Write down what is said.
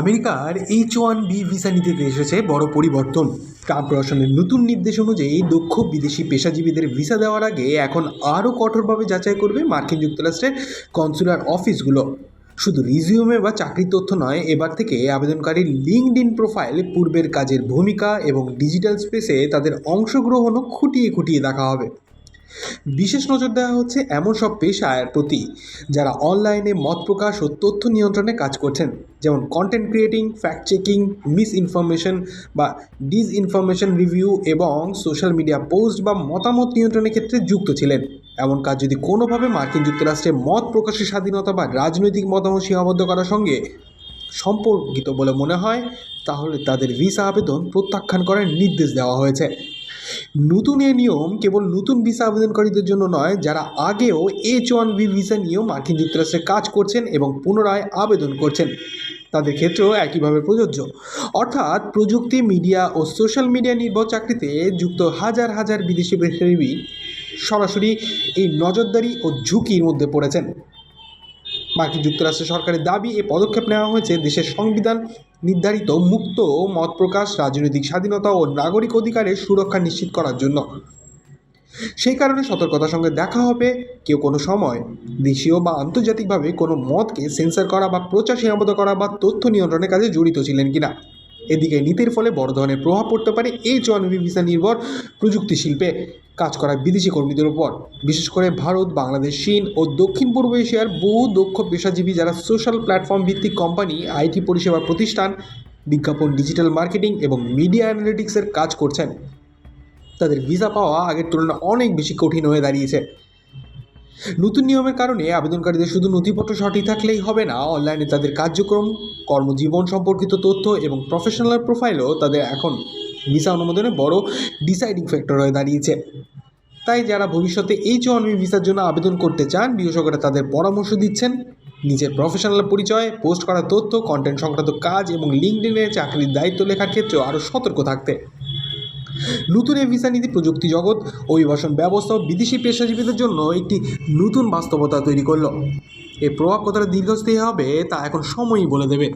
আমেরিকার H one B visa নীতিতে এসেছে বড় পরিবর্তন। ট্রাম্প প্রশাসনের নতুন নির্দেশ অনুযায়ী দক্ষ বিদেশি পেশাজীবীদের ভিসা দেওয়ার আগে এখন আরও কঠোরভাবে যাচাই করবে মার্কিন যুক্তরাষ্ট্রের কনসুলার অফিসগুলো শুধু রিজিউমে বা চাকরির তথ্য নয়, এবার থেকে আবেদনকারীর লিঙ্কড ইন প্রোফাইল পূর্বের কাজের ভূমিকা এবং ডিজিটাল স্পেসে তাদের অংশগ্রহণও খুঁটিয়ে খুঁটিয়ে দেখা হবে। বিশেষ নজর দেওয়া হচ্ছে এমন সব পেশার প্রতি যারা অনলাইনে মত প্রকাশ ও তথ্য নিয়ন্ত্রণে কাজ করছেন, যেমন content creating fact checking misinformation বা ডিস ইনফরমেশন রিভিউ এবং সোশ্যাল মিডিয়া পোস্ট বা মতামত নিয়ন্ত্রণের ক্ষেত্রে যুক্ত ছিলেন। এমন কাজ যদি কোনোভাবে মার্কিন যুক্তরাষ্ট্রে মত প্রকাশের স্বাধীনতা বা রাজনৈতিক মতামত সীমাবদ্ধ করার সঙ্গে সম্পর্কিত বলে মনে হয়, তাহলে তাদের ভিসা আবেদন প্রত্যাখ্যান করার নির্দেশ দেওয়া হয়েছে। নতুন এ নিয়ম কেবল নতুন ভিসা আবেদনকারীদের জন্য নয়, যারা আগেও এইচ ওয়ান বি ভিসা নিয়েও মার্কিন যুক্তরাষ্ট্রে কাজ করছেন এবং পুনরায় আবেদন করছেন। তাদের ক্ষেত্রেও একইভাবে প্রযোজ্য। অর্থাৎ প্রযুক্তি, মিডিয়া ও সোশ্যাল মিডিয়া নির্ভর চাকরিতে যুক্ত হাজার হাজার বিদেশি পেশাজীবী সরাসরি এই নজরদারি ও ঝুঁকির মধ্যে পড়েছেন। মার্কিন যুক্তরাষ্ট্র সরকারের দাবি, এ পদক্ষেপ নেওয়া হয়েছে দেশের সংবিধান নির্ধারিত মুক্ত মত প্রকাশ, রাজনৈতিক স্বাধীনতা ও নাগরিক অধিকারের সুরক্ষা নিশ্চিত করার জন্য। সেই কারণে সতর্কতার সঙ্গে দেখা হবে। কেউ কোনো সময় দেশীয় বা আন্তর্জাতিকভাবে কোনো মতকে সেন্সর করা বা প্রচার সীমাবদ্ধ করা বা তথ্য নিয়ন্ত্রণের কাজে জড়িত ছিলেন কিনা। এদিকে নীতির ফলে বড় ধরনের প্রভাব পড়তে পারে এই চুয়ানবি ভিসা নির্ভর প্রযুক্তি শিল্পে। কাজ করা বিদেশি কর্মীদের উপর। বিশেষ করে ভারত, বাংলাদেশ, চীন ও দক্ষিণ পূর্ব এশিয়ার বহু দক্ষ পেশাজীবী যারা সোশ্যাল প্ল্যাটফর্ম ভিত্তিক কোম্পানি, আইটি পরিষেবা প্রতিষ্ঠান, বিজ্ঞাপন, ডিজিটাল মার্কেটিং এবং মিডিয়া অ্যানালিটিক্সের কাজ করছেন। তাদের ভিসা পাওয়া আগের তুলনায় অনেক বেশি কঠিন হয়ে দাঁড়িয়েছে। নতুন নিয়মের কারণে আবেদনকারীদের শুধু নথিপত্র সঠিক থাকলেই হবে না, অনলাইনে তাদের কার্যক্রম, কর্মজীবন সম্পর্কিত তথ্য এবং প্রফেশনাল প্রোফাইলও তাদের এখন ভিসা অনুমোদনে বড় ডিসাইডিং ফ্যাক্টর হয়ে দাঁড়িয়েছে। তাই যারা ভবিষ্যতে এই চুয়ানবি ভিসার জন্য আবেদন করতে চান, বিশেষজ্ঞরা তাদের পরামর্শ দিচ্ছেন। নিজের প্রফেশনাল পরিচয় পোস্ট করা তথ্য কন্টেন্ট সংক্রান্ত কাজ এবং লিঙ্কডিনে চাকরির দায়িত্ব লেখার ক্ষেত্রেও আরও সতর্ক থাকতে। নতুন এই ভিসা নীতি প্রযুক্তি জগৎ, অভিবাসন ব্যবস্থা বিদেশি পেশাজীবীদের জন্য একটি নতুন বাস্তবতা তৈরি করল। এর প্রভাব কতটা দীর্ঘস্থায়ী হবে, তা এখন সময়ই বলে দেবে।